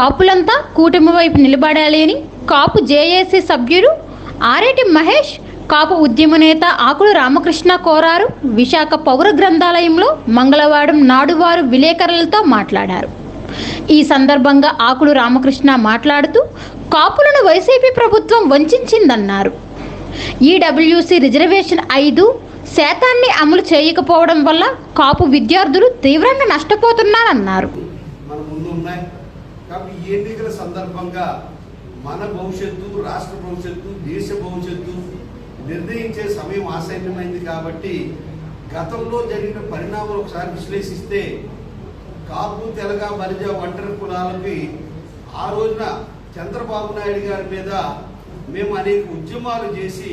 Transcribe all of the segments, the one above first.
కాపులంతా కూటమి వైపు నిలబడాలి అని కాపు జేఏసీ సభ్యుడు ఆరేటి మహేష్ కాపు ఉద్యమ నేత ఆకులు రామకృష్ణ కోరారు విశాఖ పౌర గ్రంథాలయంలో మంగళవారం నాడు వారు విలేకరులతో మాట్లాడారు. ఈ సందర్భంగా ఆకులు రామకృష్ణ మాట్లాడుతూ కాపులను వైసీపీ ప్రభుత్వం వంచిందన్నారు ఈడబ్ల్యూసి రిజర్వేషన్ ఐదు శాతాన్ని అమలు చేయకపోవడం వల్ల కాపు విద్యార్థులు తీవ్రంగా నష్టపోతున్నారన్నారు. కాబట్టి ఈ ఎన్నికల సందర్భంగా మన భవిష్యత్తు రాష్ట్ర భవిష్యత్తు దేశ భవిష్యత్తు నిర్ణయించే సమయం ఆసన్నమైంది కాబట్టి గతంలో జరిగిన పరిణామాలు ఒకసారి విశ్లేషిస్తే కాపు తెలగ బలిజ ఒంటరి కులాలకి ఆ రోజున చంద్రబాబు నాయుడు గారి మీద మేము అనేక ఉద్యమాలు చేసి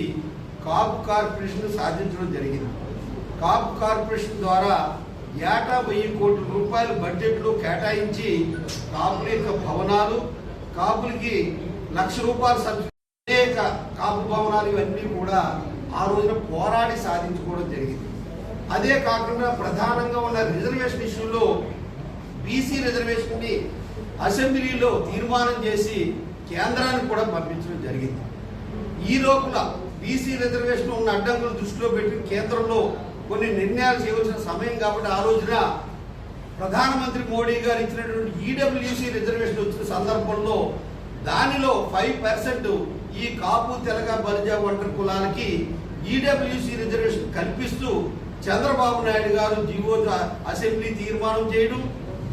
కాపు కార్పొరేషన్ సాధించడం జరిగింది. కాపు కార్పొరేషన్ ద్వారా ఏటా వెయ్యి కోట్ల రూపాయలు బడ్జెట్లో కేటాయించి కాపుల యొక్క భవనాలు కాపులకి లక్ష రూపాయల అనేక కాపు భవనాలు ఇవన్నీ కూడా ఆ రోజున పోరాడి సాధించుకోవడం జరిగింది. అదే కాకుండా ప్రధానంగా ఉన్న రిజర్వేషన్ ఇష్యూలో బీసీ రిజర్వేషన్ని అసెంబ్లీలో తీర్మానం చేసి కేంద్రానికి కూడా పంపించడం జరిగింది. ఈ లోపల బీసీ రిజర్వేషన్ ఉన్న అడ్డంకులు దృష్టిలో పెట్టి కేంద్రంలో కొన్ని నిర్ణయాలు చేయవలసిన సమయం కాబట్టి ఆ రోజున ప్రధానమంత్రి మోడీ గారు ఇచ్చినటువంటి ఈడబ్ల్యూసీ రిజర్వేషన్ వచ్చిన సందర్భంలో దానిలో ఫైవ్ పర్సెంట్ ఈ కాపు తెలగ బలిజ ఒంటరి కులాలకి ఈడబ్ల్యూసీ రిజర్వేషన్ కల్పిస్తూ చంద్రబాబు నాయుడు గారు జివో అసెంబ్లీ తీర్మానం చేయడం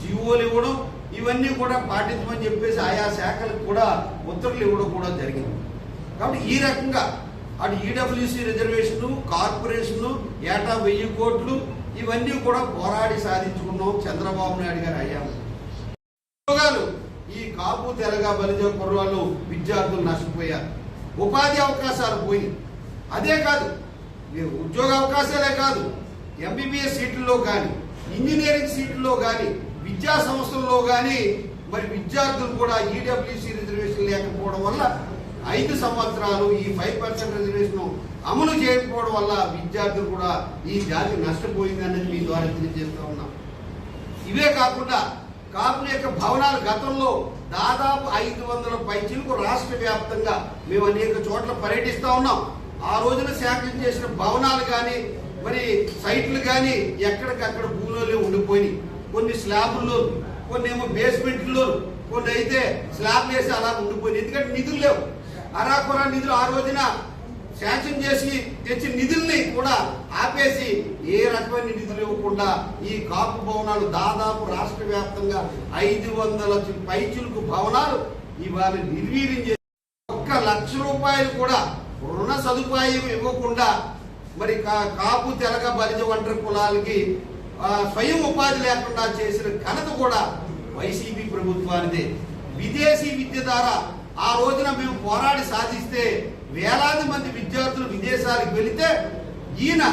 జివోలు ఇవ్వడం ఇవన్నీ కూడా పాటించమని చెప్పేసి ఆయా శాఖలకు కూడా ఉత్తర్వులు ఇవ్వడం కూడా జరిగింది. కాబట్టి ఈ రకంగా అటు ఈడబ్ల్యూసీ రిజర్వేషన్లు కార్పొరేషన్లు ఏటా వెయ్యి కోట్లు ఇవన్నీ కూడా పోరాడి సాధించుకున్నాం చంద్రబాబు నాయుడు గారు అయ్యాము. ఉద్యోగాలు ఈ కాపు తెలగ బలిజ కుర్రాళ్ళు విద్యార్థులు నష్టపోయారు. ఉపాధి అవకాశాలు పోయి అదే కాదు ఉద్యోగ అవకాశాలే కాదు ఎంబీబీఎస్ సీట్లలో కానీ ఇంజనీరింగ్ సీట్లలో కానీ విద్యా సంస్థల్లో కానీ మరి విద్యార్థులు కూడా ఈడబ్ల్యూసీ రిజర్వేషన్ లేకపోవడం వల్ల ఐదు సంవత్సరాలు ఈ ఫైవ్ పర్సెంట్ రిజర్వేషన్ అమలు చేయకపోవడం వల్ల విద్యార్థులు కూడా ఈ జాతి నష్టపోయింది అనేది మీ ద్వారా తెలియజేస్తూ ఉన్నాం. ఇవే కాకుండా కాపుల యొక్క భవనాలు గతంలో దాదాపు ఐదు వందల పైచీలకు రాష్ట్ర వ్యాప్తంగా మేము అనేక చోట్ల పర్యటిస్తూ ఉన్నాం. ఆ రోజున శాఖం చేసిన భవనాలు కానీ మరి సైట్లు కానీ ఎక్కడికక్కడ భూములలో ఉండిపోయినాయి. కొన్ని స్లాబుల్లో కొన్ని ఏమో బేస్మెంట్లో కొన్ని అయితే స్లాబ్ వేసి అలా ఉండిపోయినాయి. ఎందుకంటే నిధులు లేవు. అరాకొరా నిధులు ఆ రోజున శాంక్షన్ చేసి తెచ్చిన నిధుల్ని కూడా ఆపేసి ఏ రకమైన నిధులు ఇవ్వకుండా ఈ కాపు భవనాలు దాదాపు రాష్ట్ర వ్యాప్తంగా ఐదు వందల పైచులకు భవనాలు ఇవాళ నిర్వీర్యం చేసి ఒక్క లక్ష రూపాయలు కూడా రుణ సదుపాయం ఇవ్వకుండా మరి కా- కాపు తెలగ బలిజ ఒంటరి కులాలకి స్వయం ఉపాధి లేకుండా చేసిన ఘనత కూడా వైసీపీ ప్రభుత్వానిదే. విదేశీ విద్య ద్వారా ఆ రోజున మేము పోరాడి సాధిస్తే వేలాది మంది విద్యార్థులు విదేశాలకు వెళితే ఈయన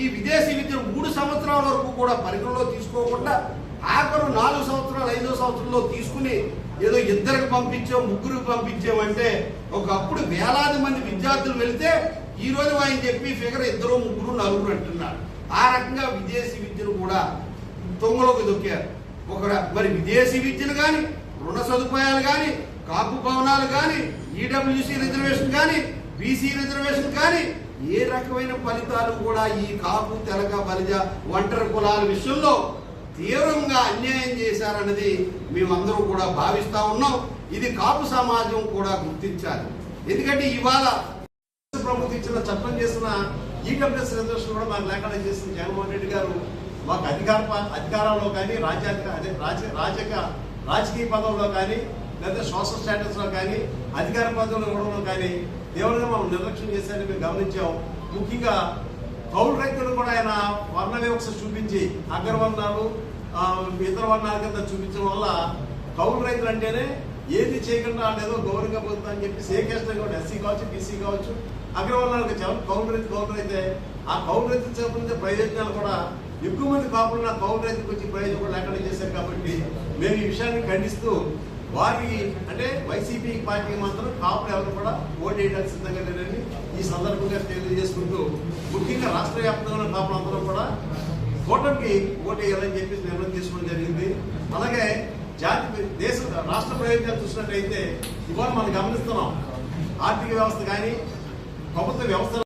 ఈ విదేశీ విద్యను మూడు సంవత్సరాల వరకు కూడా పరిగణలో తీసుకోకుండా ఆఖరు నాలుగు సంవత్సరాలు ఐదో సంవత్సరంలో తీసుకుని ఏదో ఇద్దరికి పంపించాం ముగ్గురికి పంపించామంటే ఒకప్పుడు వేలాది మంది విద్యార్థులు వెళితే ఈ రోజు ఆయన చెప్పి ఫిగర్ ఇద్దరు ముగ్గురు నలుగురు అంటున్నారు. ఆ రకంగా విదేశీ విద్యను కూడా తొంగలోకి దొక్కారు. ఒక మరి విదేశీ విద్యను కానీ రుణ సదుపాయాలు కానీ కాపు భవనాలు కానీ ఈడబ్ల్యూసీ రిజర్వేషన్ కానీ బీసీ రిజర్వేషన్ కానీ ఏ రకమైన ఫలితాలు కూడా ఈ కాపు తెలగ బలిజ ఒంటరి కులాల విషయంలో తీవ్రంగా అన్యాయం చేశారన్నది మేమందరూ కూడా భావిస్తా ఉన్నాం. ఇది కాపు సమాజం కూడా గుర్తించాలి. ఎందుకంటే ఇవాళ ప్రభుత్వం ఇచ్చిన చట్టం చేసిన ఈడబ్ల్యూఎస్ రిజర్వేషన్ కూడా మాకు లేకుండా చేసిన జగన్మోహన్ రెడ్డి గారు. మాకు అధికార ప- అధికారంలో కానీ రాజ్యాంగ అదే రాజకీయ రాజకీయ పదంలో కానీ లేదా సోషల్ స్టేటస్లో కానీ అధికార పదవులు ఇవ్వడంలో కానీ తీవ్రంగా మనం నిర్లక్ష్యం చేశారని మేము గమనించాం. ముఖ్యంగా కౌలు రైతులు కూడా ఆయన వర్ణ వివక్ష చూపించి అగ్రవర్ణాలు ఇతర వర్ణాల కింద చూపించడం వల్ల కౌలు రైతులు అంటేనే ఏది చేయకుండా లేదో ఏదో గౌరవంగా పోతుందని అని చెప్పి సేకేష్టం కూడా ఎస్సీ కావచ్చు బీసీ కావచ్చు అగ్రవర్ణాలకు చెప్పండి కౌలు రైతు కౌలు అయితే ఆ కౌలు రైతు సంబంధించిన ప్రయోజనాలు కూడా ఎక్కువ మంది కాకుండా కౌలు రైతుకు వచ్చి ప్రయోజనం కూడా లేకుండా చేశారు కాబట్టి మేము ఈ విషయాన్ని ఖండిస్తూ వారి అంటే వైసీపీ పార్టీ మాత్రం కాపులు ఎవరు కూడా ఓటేయడానికి సిద్ధంగా లేరని ఈ సందర్భంగా తెలియజేసుకుంటూ ముఖ్యంగా రాష్ట్ర వ్యాప్తంగా ఉన్న కూడా కూటమికి ఓటేయాలని వేయాలని నిర్ణయం తీసుకోవడం జరిగింది. అలాగే జాతి దేశ రాష్ట్ర ప్రయోజనాలు చూసినట్టయితే ఇవాళ మనం గమనిస్తున్నాం. ఆర్థిక వ్యవస్థ కానీ ప్రభుత్వ వ్యవస్థ